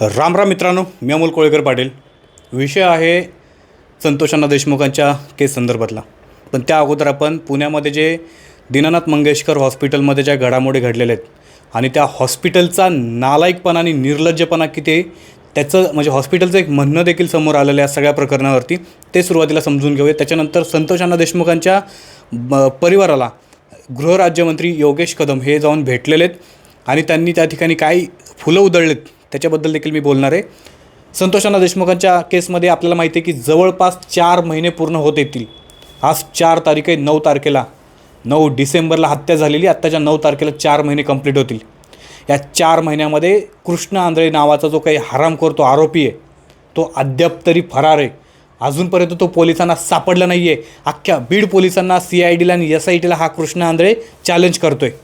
राम राम मित्रांनो मी अमोल कोळेकर पाटील. विषय आहे संतोषांना देशमुखांच्या केस संदर्भातला. पण त्या अगोदर आपण पुण्यामध्ये जे दीनानाथ मंगेशकर हॉस्पिटलमध्ये ज्या घडामोडी घडलेल्या आहेत आणि त्या हॉस्पिटलचा नालायकपणा आणि निर्लज्जपणा किती त्याचं म्हणजे हॉस्पिटलचं एक म्हणणं देखील समोर आलेलं आहे या सगळ्या प्रकरणावरती. ते सुरुवातीला समजून घेऊया. त्याच्यानंतर संतोषांना देशमुखांच्या ब- परिवाराला गृहराज्यमंत्री योगेश कदम हे जाऊन भेटलेले आहेत आणि त्यांनी त्या ठिकाणी काही फुलं उधळलेत. त्याच्याबद्दल देखील मी बोलणार आहे. संतोषांना देशमुखांच्या केसमध्ये आपल्याला माहिती आहे की जवळपास चार महिने पूर्ण होत येतील. आज चार तारीख आहे नऊ तारखेला. नऊ डिसेंबरला हत्या झालेली आत्ताच्या नऊ तारखेला चार महिने कंप्लीट होतील. या चार महिन्यामध्ये कृष्ण आंधळे नावाचा जो काही हरामखोर तो आरोपी आहे तो अद्याप तरी फरार आहे. अजूनपर्यंत तो पोलिसांना सापडला नाही आहे अख्ख्या बीड पोलिसांना सी आय डीला आणि एस आय टीला हा कृष्ण आंधळे चॅलेंज करतो आहे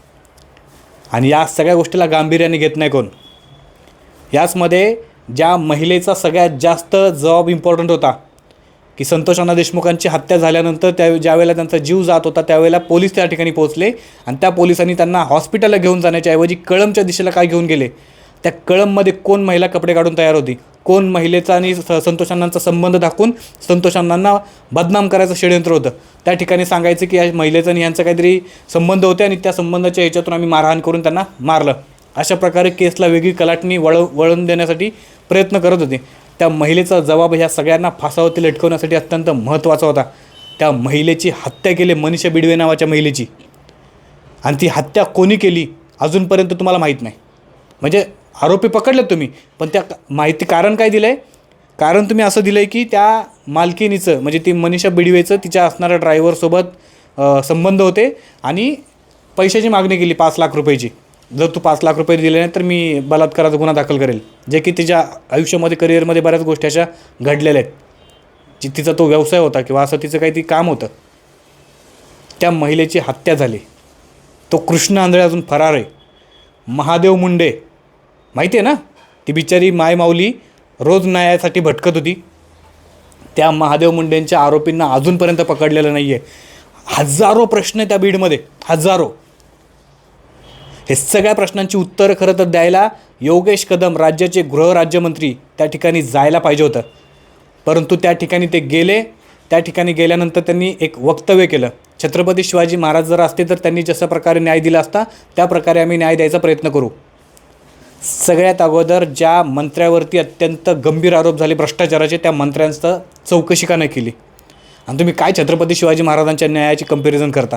आणि या सगळ्या गोष्टीला गांभीर्याने घेत नाही कोण? याचमध्ये ज्या महिलेचा सगळ्यात जास्त जबाब इम्पॉर्टंट होता की संतोषांना देशमुखांची हत्या झाल्यानंतर त्या ज्यावेळेला त्यांचा जीव जात होता त्यावेळेला पोलीस त्या ठिकाणी पोहोचले आणि त्या पोलिसांनी त्यांना हॉस्पिटलला घेऊन जाण्याच्या ऐवजी कळमच्या दिशेला काय घेऊन गेले? त्या कळममध्ये कोण महिला कपडे काढून तयार होती? कोण महिलेचा आणि स- संतोषांनांचा संबंध दाखवून संतोषांना बदनाम करायचं षडयंत्र होतं? त्या ठिकाणी सांगायचं की या महिलेचा आणि यांचा काहीतरी संबंध होते आणि त्या संबंधाच्या ह्याच्यातून आम्ही मारहाण करून त्यांना मारलं. अशा प्रकारे केसला वेगळी कलाटणी वळ वळण देण्यासाठी प्रयत्न करत होते. त्या महिलेचा जबाब ह्या सगळ्यांना फासावरती लटकवण्यासाठी अत्यंत महत्त्वाचा होता. त्या महिलेची हत्या केली मनीषा बिडवे नावाच्या महिलेची. आणि ती हत्या कोणी केली अजूनपर्यंत तुम्हाला माहीत नाही. म्हणजे आरोपी पकडलेत तुम्ही पण त्या माहिती कारण काय दिलं आहे कारण तुम्ही असं दिलं आहे की त्या मालकिनीचं म्हणजे ती मनीषा बिडवेचं तिच्या असणाऱ्या ड्रायव्हरसोबत संबंध होते आणि पैशाची मागणी केली पाच लाख रुपयाची. जर तू पाच लाख रुपये दिले नाही तर मी बलात्काराचा गुन्हा दाखल करेल. जे की तिच्या आयुष्यामध्ये करिअरमध्ये बऱ्याच गोष्टी अशा घडलेल्या आहेत. जी तिचा तो व्यवसाय होता किंवा असं तिचं काही ती काम होतं. त्या महिलेची हत्या झाली. तो कृष्ण आंधळे अजून फरार आहे. महादेव मुंडे. माहिती आहे ना? ती बिचारी मायमाऊली रोज न्यायासाठी भटकत होती. त्या महादेव मुंडेंच्या आरोपींना अजूनपर्यंत पकडलेलं नाही आहे हजारो प्रश्न आहे त्या बीडमध्ये. हजारो. हे सगळ्या प्रश्नांची उत्तरं खरं तर द्यायला योगेश कदम राज्याचे गृहराज्यमंत्री त्या ठिकाणी जायला पाहिजे होतं. परंतु त्या ठिकाणी ते गेले. त्या ठिकाणी गेल्यानंतर त्यांनी एक वक्तव्य केलं. छत्रपती शिवाजी महाराज जर असते तर त्यांनी जशा प्रकारे न्याय दिला असता त्या प्रकारे आम्ही न्याय द्यायचा प्रयत्न करू. सगळ्यात अगोदर ज्या मंत्र्यावरती अत्यंत गंभीर आरोप झाले भ्रष्टाचाराचे त्या मंत्र्यांचं चौकशी का नाही केली? आणि तुम्ही काय छत्रपती शिवाजी महाराजांच्या न्यायाची कंपॅरिझन करता?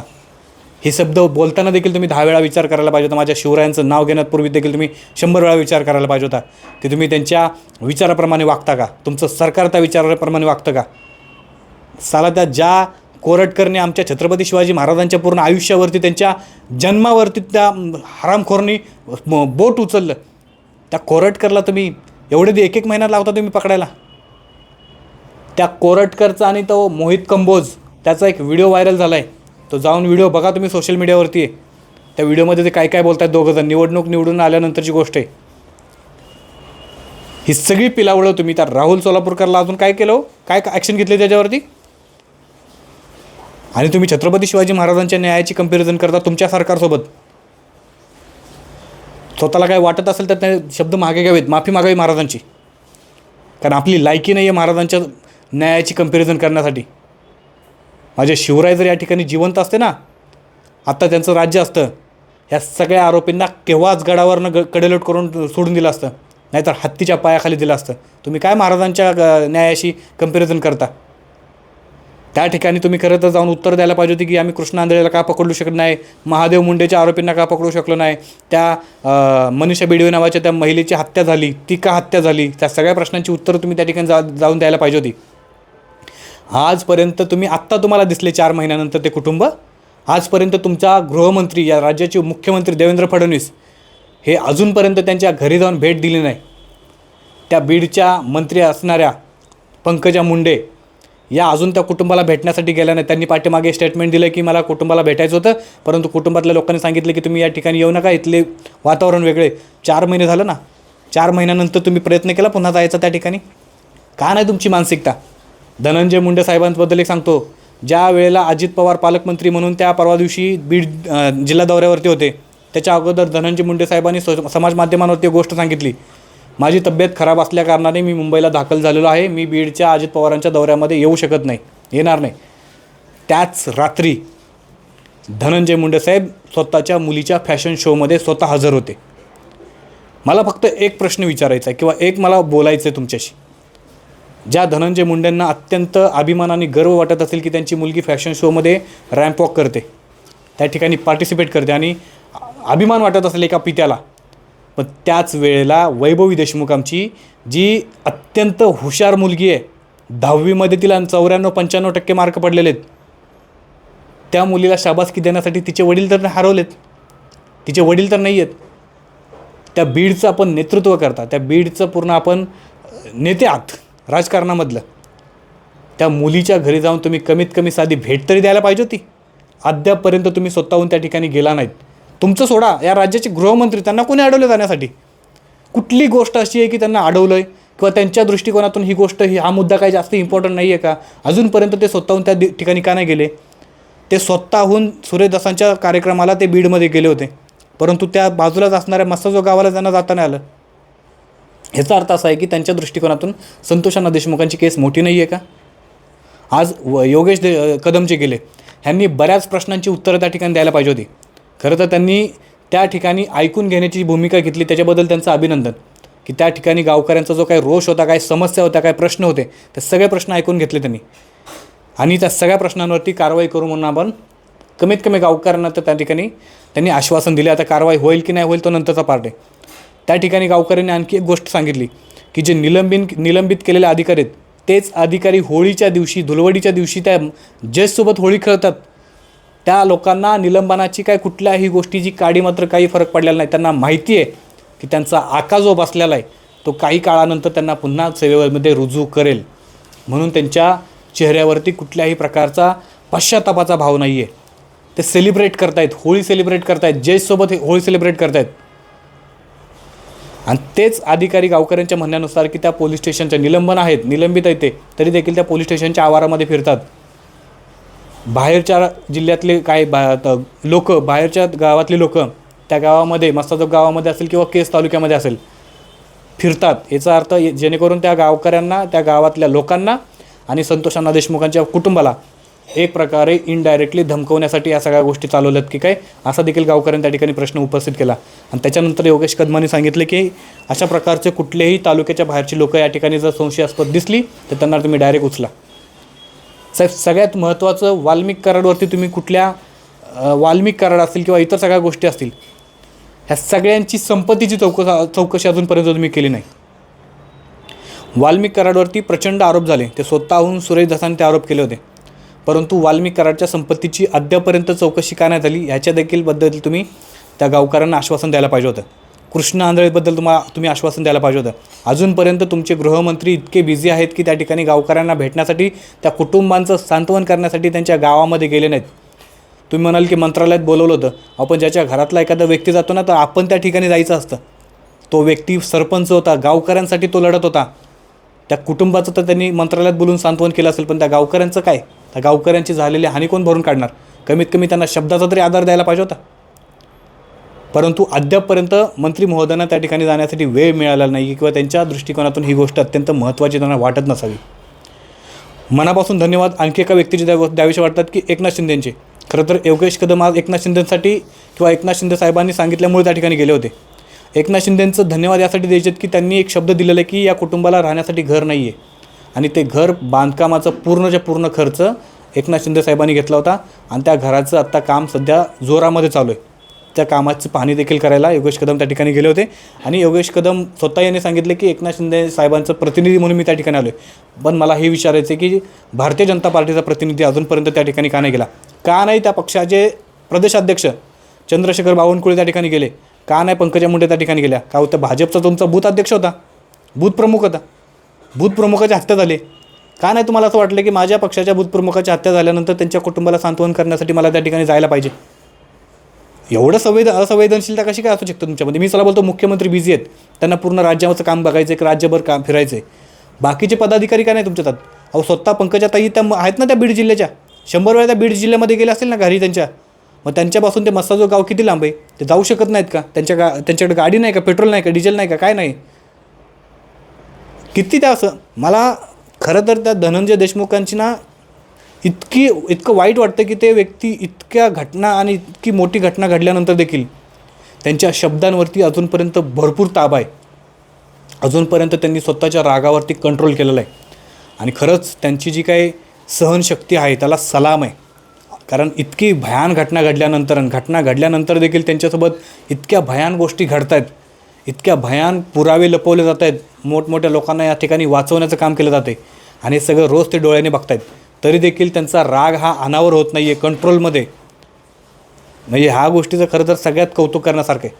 हे शब्द बोलताना देखील तुम्ही दहा वेळा विचार करायला पाहिजे होता. माझ्या शिवरायांचं नाव घेण्यापूर्वी देखील तुम्ही शंभर वेळा विचार करायला पाहिजे होता. की तुम्ही त्यांच्या विचाराप्रमाणे वागता का? तुमचं सरकार त्या विचाराप्रमाणे वागतं का? साला त्या ज्या कोरटकरने आमच्या छत्रपती शिवाजी महाराजांच्या पूर्ण आयुष्यावरती त्यांच्या जन्मावरती त्या हरामखोरनी म- बोट उचललं. त्या कोरटकरला तुम्ही एवढे दि- एक एक महिना लावता तुम्ही पकडायला. त्या कोरटकरचा आणि तो मोहित कंबोज त्याचा एक व्हिडिओ व्हायरल झाला आहे तो जाऊन व्हिडिओ बघा तुम्ही सोशल मीडियावरती आहे त्या व्हिडिओमध्ये ते काय काय बोलतात दोघंजण निवडणूक निवडून आल्यानंतरची गोष्ट आहे. ही सगळी पिलावळं तुम्ही त्या राहुल सोलापूरकरला अजून काय केलं हो? काय ॲक्शन घेतली त्याच्यावरती? आणि तुम्ही छत्रपती शिवाजी महाराजांच्या न्यायाची कंपॅरिझन करता तुमच्या सरकारसोबत. स्वतःला काय वाटत असेल तर ते शब्द मागे घ्यावेत. माफी मागावी महाराजांची. कारण आपली लायकी नाही आहे महाराजांच्या न्यायाची कंपॅरिझन करण्यासाठी. माझे शिवराय जर या ठिकाणी जिवंत असते ना आत्ता त्यांचं राज्य असतं ह्या सगळ्या आरोपींना केव्हाच गडावरनं ग कडेलोट करून सोडून दिलं असतं नाहीतर हत्तीच्या पायाखाली दिलं असतं. तुम्ही काय महाराजांच्या न्यायाशी कंपॅरिझन करता? त्या ठिकाणी तुम्ही खरं तर जाऊन उत्तर द्यायला पाहिजे होती की आम्ही कृष्ण आंधळेला का पकडू शकत नाही महादेव मुंडेच्या आरोपींना का पकडू शकलो नाही त्या अ, मनीषा बिडवे नावाच्या त्या महिलेची हत्या झाली ती का हत्या झाली त्या सगळ्या प्रश्नांची उत्तरं तुम्ही त्या ठिकाणी जा जाऊन द्यायला पाहिजे होती. आजपर्यंत तुम्ही आत्ता तुम्हाला दिसले चार महिन्यानंतर ते कुटुंब. आजपर्यंत तुमचा गृहमंत्री या राज्याचे मुख्यमंत्री देवेंद्र फडणवीस हे अजूनपर्यंत त्यांच्या घरी जाऊन भेट दिली नाही. त्या बीडच्या मंत्री असणाऱ्या पंकजा मुंडे या अजून त्या कुटुंबाला भेटण्यासाठी गेल्या नाही त्यांनी पाठीमागे स्टेटमेंट दिलं की मला कुटुंबाला भेटायचं होतं परंतु कुटुंबातल्या लोकांनी सांगितलं की तुम्ही या ठिकाणी येऊ नका इथले वातावरण वेगळे. चार महिने झालं ना चार महिन्यानंतर तुम्ही प्रयत्न केला पुन्हा जायचा त्या ठिकाणी? का नाही तुमची मानसिकता? धनंजय मुंडे साहेबांबद्दल एक सांगतो. ज्या वेळेला अजित पवार पालकमंत्री म्हणून त्या परवा दिवशी बीड जिल्हा दौऱ्यावरती होते. त्याच्या अगोदर धनंजय मुंडे साहेबांनी स- समाज माध्यमांवरती गोष्ट सांगितली. माझी तब्येत खराब असल्याकारणाने मी मुंबईला दाखल झालेलो आहे. मी बीडच्या अजित पवारांच्या दौऱ्यामध्ये येऊ शकत नाही. येणार नाही. त्याच रात्री धनंजय मुंडे साहेब स्वतःच्या मुलीच्या फॅशन शोमध्ये स्वतः हजर होते. मला फक्त एक प्रश्न विचारायचा आहे किंवा एक मला बोलायचं आहे तुमच्याशी. ज्या धनंजय मुंडेंना अत्यंत अभिमान आणि गर्व वाटत असेल की त्यांची मुलगी फॅशन शोमध्ये रॅम्प वॉक करते. त्या ठिकाणी पार्टिसिपेट करते आणि अभिमान वाटत असेल एका पित्याला. पण त्याच वेळेला वैभवी देशमुख आमची जी अत्यंत हुशार मुलगी आहे दहावीमध्ये तिला चौऱ्याण्णव पंच्याण्णव टक्के मार्क पडलेले आहेत. त्या मुलीला शाबासकी देण्यासाठी तिचे वडील तर हरवलेत. तिचे वडील तर नाही आहेत त्या बीडचं आपण नेतृत्व करता. त्या बीडचं पूर्ण आपण नेते आहात. राजकारणामधलं. त्या मुलीच्या घरी जाऊन तुम्ही कमीत कमी साधी भेट तरी द्यायला पाहिजे होती. अद्यापपर्यंत तुम्ही स्वतःहून त्या ठिकाणी गेला नाहीत. तुमचं सोडा या राज्याचे गृहमंत्री त्यांना कोणी अडवलं जाण्यासाठी? कुठली गोष्ट अशी आहे की त्यांना अडवलं आहे किंवा त्यांच्या दृष्टिकोनातून ही गोष्ट ही हा मुद्दा काही जास्त इम्पॉर्टंट नाही आहे का? अजूनपर्यंत ते स्वतःहून त्या दि- ठिकाणी का नाही गेले? ते स्वतःहून सूर्यदासांच्या कार्यक्रमाला ते बीडमध्ये गेले होते. परंतु त्या बाजूलाच असणाऱ्या मस्साजो गावाला त्यांना जाता नाही आलं. ह्याचा अर्थ असा आहे की त्यांच्या दृष्टिकोनातून संतोषांना देशमुखांची केस मोठी नाही आहे का? आज व योगेश दे कदम जे गेले. ह्यांनी बऱ्याच प्रश्नांची उत्तरं त्या ठिकाणी द्यायला पाहिजे होती. खरं तर त्यांनी त्या ठिकाणी ऐकून घेण्याची भूमिका घेतली त्याच्याबद्दल त्यांचं अभिनंदन. की त्या ठिकाणी गावकऱ्यांचा जो काही रोष होता काही समस्या होत्या काही प्रश्न होते ते सगळे प्रश्न ऐकून घेतले त्यांनी. आणि त्या सगळ्या प्रश्नांवरती कारवाई करू म्हणून आपण कमीत कमी गावकऱ्यांना तर त्या ठिकाणी त्यांनी आश्वासन दिले. आता कारवाई होईल की नाही होईल तो नंतरचा पार्ट आहे. त्या ठिकाणी गावकऱ्यांनी आणखी एक गोष्ट सांगितली की जे निलंबिन निलंबित केलेले अधिकारी आहेत तेच अधिकारी होळीच्या दिवशी धुलवडीच्या दिवशी त्या जजसोबत होळी खेळतात. त्या लोकांना निलंबनाची काय कुठल्याही गोष्टीची काडी मात्र काही फरक पडलेला नाही. त्यांना माहिती आहे की त्यांचा आका जो बसलेला आहे. तो काही काळानंतर त्यांना पुन्हा सेवेमध्ये रुजू करेल. म्हणून त्यांच्या चेहऱ्यावरती कुठल्याही प्रकारचा पश्चातापाचा भाव नाही आहे ते सेलिब्रेट करतायत होळी सेलिब्रेट करतायत जजसोबत हे होळी सेलिब्रेट करतायत. आणि तेच अधिकारी गावकऱ्यांच्या म्हणण्यानुसार की त्या पोलीस स्टेशनच्या निलंबन आहेत निलंबित आहेत ते तरी देखील त्या पोलीस स्टेशनच्या आवारामध्ये फिरतात. बाहेरच्या जिल्ह्यातले काही बा लोक बाहेरच्या गावातली लोक त्या गावामध्ये मस्ताजोग गावामध्ये असेल किंवा केस तालुक्यामध्ये असेल फिरतात. याचा अर्थ ये- जेणेकरून त्या गावकऱ्यांना त्या गावातल्या लोकांना आणि संतोषांना देशमुखांच्या कुटुंबाला एक प्रकारे इनडायरेक्टली धमकवण्यासाठी या सगळ्या गोष्टी चालवल्यात की काय असा देखील गावकऱ्यांनी त्या ठिकाणी प्रश्न उपस्थित केला. आणि त्याच्यानंतर योगेश कदमांनी सांगितले की अशा प्रकारचे कुठलेही तालुक्याच्या बाहेरची लोकं या ठिकाणी जर संशयास्पद दिसली तर त्यांना तुम्ही डायरेक्ट उचला. साहेब सगळ्यात महत्त्वाचं वाल्मिक कराडवरती तुम्ही कुठल्या वाल्मिक कराड असतील किंवा इतर सगळ्या गोष्टी असतील ह्या सगळ्यांची संपत्तीची चौकस चौकशी अजूनपर्यंत तुम्ही केली नाही. वाल्मिक कराडवरती प्रचंड आरोप झाले. ते स्वतःहून सुरेश दसाने ते आरोप केले होते. परंतु वाल्मिक कराडच्या संपत्तीची अद्यापर्यंत चौकशी का नाही झाली ह्याच्या देखील बद्दल तुम्ही त्या गावकऱ्यांना आश्वासन द्यायला पाहिजे होतं. कृष्ण आंधळेबद्दल तुम्हाला तुम्ही आश्वासन द्यायला पाहिजे होतं. अजूनपर्यंत तुमचे गृहमंत्री इतके बिझी आहेत की त्या ठिकाणी गावकऱ्यांना भेटण्यासाठी त्या कुटुंबांचं सांत्वन करण्यासाठी त्यांच्या गावामध्ये गेले नाहीत. तुम्ही म्हणाल की मंत्रालयात बोलवलं होतं आपण ज्याच्या घरातला एखादा व्यक्ती जातो ना तर आपण त्या ठिकाणी जायचं असतं. तो व्यक्ती सरपंच होता गावकऱ्यांसाठी तो लढत होता. त्या कुटुंबाचं तर त्यांनी मंत्रालयात बोलून सांत्वन केलं असेल पण त्या गावकऱ्यांचं काय? तर गावकऱ्यांची झालेली हानी कोण भरून काढणार? कमीत कमी त्यांना शब्दाचा तरी आधार द्यायला पाहिजे होता. परंतु अद्यापपर्यंत मंत्री महोदयांना त्या ठिकाणी जाण्यासाठी वेळ मिळाला नाही किंवा त्यांच्या दृष्टिकोनातून ही गोष्ट अत्यंत महत्त्वाची त्यांना वाटत नसावी. मनापासून धन्यवाद. आणखी एका व्यक्तीचे द्या द्यावेसे वाटतात की एकनाथ शिंदेंचे. खरं तर योगेश कदम आज एकनाथ शिंदेसाठी किंवा एकनाथ शिंदे साहेबांनी सांगितल्यामुळे त्या ठिकाणी गेले होते. एकनाथ शिंदेंचं धन्यवाद यासाठी द्यायचे की त्यांनी एक शब्द दिलेला आहे की या कुटुंबाला राहण्यासाठी घर नाही आहे आणि ते घर बांधकामाचा पूर्णच्या पूर्ण खर्च एकनाथ शिंदे साहेबांनी घेतला होता. आणि त्या घराचं आत्ता काम सध्या जोरामध्ये चालू आहे. त्या कामाची पाहणी देखील करायला योगेश कदम त्या ठिकाणी गेले होते. आणि योगेश कदम स्वतः यांनी सांगितले की एकनाथ शिंदे साहेबांचं प्रतिनिधी म्हणून मी त्या ठिकाणी आलो आहे पण मला हे विचारायचं आहे की भारतीय जनता पार्टीचा प्रतिनिधी अजूनपर्यंत त्या ठिकाणी का नाही गेला? का नाही त्या पक्षाचे प्रदेशाध्यक्ष चंद्रशेखर बावनकुळे त्या ठिकाणी गेले? का नाही पंकजा मुंडे त्या ठिकाणी गेल्या? का होतं भाजपचा तुमचा बूथ अध्यक्ष होता? बूथ प्रमुख होता? बूथ हत्या झाली. का नाही तुम्हाला असं वाटलं की माझ्या पक्षाच्या बूथ हत्या झाल्यानंतर त्यांच्या कुटुंबाला सांत्वन करण्यासाठी मला त्या ठिकाणी जायला पाहिजे? एवढं संवेद असंवेदनशीलता कशी काय असू शकतं तुमच्यामध्ये? मी चला बोलतो मुख्यमंत्री बिझी आहेत. त्यांना पूर्ण राज्याचं काम बघायचं आहे राज्यभर काम फिरायचं आहे बाकीचे पदाधिकारी काय नाही तुमच्या अहो स्वतः पंकजा ताई त्या आहेत ना त्या बीड जिल्ह्याच्या? शंभर वेळा त्या बीड जिल्ह्यामध्ये गेले असेल ना घरी त्यांच्या? मग त्यांच्यापासून ते मस्साजो गाव किती लांब आहे? ते जाऊ शकत नाहीत का? त्यांच्या गा त्यांच्याकडे गाडी नाही का? पेट्रोल नाही का? डिझेल नाही का? काय नाही? किती त्या असं मला खरं तर त्या धनंजय देशमुखांची ना इतकी इतकं वाईट वाटतं की ते व्यक्ती इतक्या घटना आणि इतकी मोठी घटना घडल्यानंतर देखील त्यांच्या शब्दांवरती अजूनपर्यंत भरपूर ताबा आहे. अजूनपर्यंत त्यांनी स्वतःच्या रागावरती कंट्रोल केलेलं आहे. आणि खरंच त्यांची जी काही सहनशक्ती आहे त्याला सलाम आहे. कारण इतकी भयान घटना घडल्यानंतर आणि घटना घडल्यानंतर देखील त्यांच्यासोबत इतक्या भयान गोष्टी घडत आहेत इतक्या भयान पुरावे लपवले जात आहेत मोठमोठ्या लोकांना या ठिकाणी वाचवण्याचं काम केलं जाते आणि सगळं रोज ते डोळ्याने बघतायत. तरी देखील त्यांचा राग हा अनावर होत नाही आहे कंट्रोलमध्ये. म्हणजे ह्या गोष्टीचं खरं तर सगळ्यात कौतुक करण्यासारखं आहे.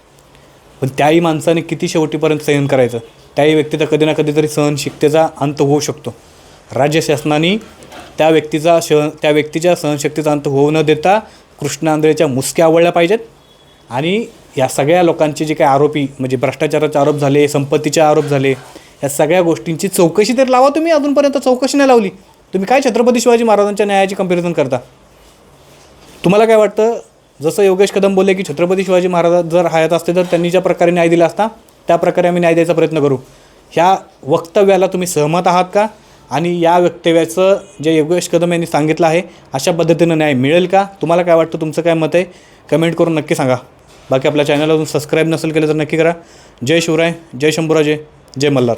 पण त्याही माणसाने किती शेवटीपर्यंत सहन करायचं? त्याही व्यक्तीचा कधी ना कधीतरी सहनशक्तीचा अंत होऊ शकतो. राज्य शासनाने त्या व्यक्तीचा श त्या व्यक्तीच्या सहनशक्तीचा अंत होऊ न देता कृष्ण आंधळेच्या मुसक्या आवळल्या पाहिजेत. आणि या सगळ्या लोकांचे जे काही आरोपी म्हणजे भ्रष्टाचाराचे आरोप झाले संपत्तीचे आरोप झाले या सगळ्या गोष्टींची चौकशी तर लावा तुम्ही अजूनपर्यंत चौकशी नाही लावली. तुम्ही काय छत्रपती शिवाजी महाराजांच्या न्यायाची कंपॅरिझन करता? तुम्हाला काय वाटतं? जसं योगेश कदम बोलले की छत्रपती शिवाजी महाराज जर हयात असते तर त्यांनी ज्या प्रकारे न्याय दिला असता त्या प्रकारे आम्ही न्याय द्यायचा प्रयत्न करू. ह्या वक्तव्याला तुम्ही सहमत आहात का? आणि या वक्तव्याचं जे योगेश कदम यांनी सांगितलं आहे अशा पद्धतीनं न्याय मिळेल का? तुम्हाला काय वाटतं? तुमचं काय मत आहे? कमेंट करून नक्की सांगा. बाकी आपल्या चॅनल अजून सबस्क्राईब नसेल केलं तर नक्की करा. जय शिवराय जय शंभूराजे जय मल्हार.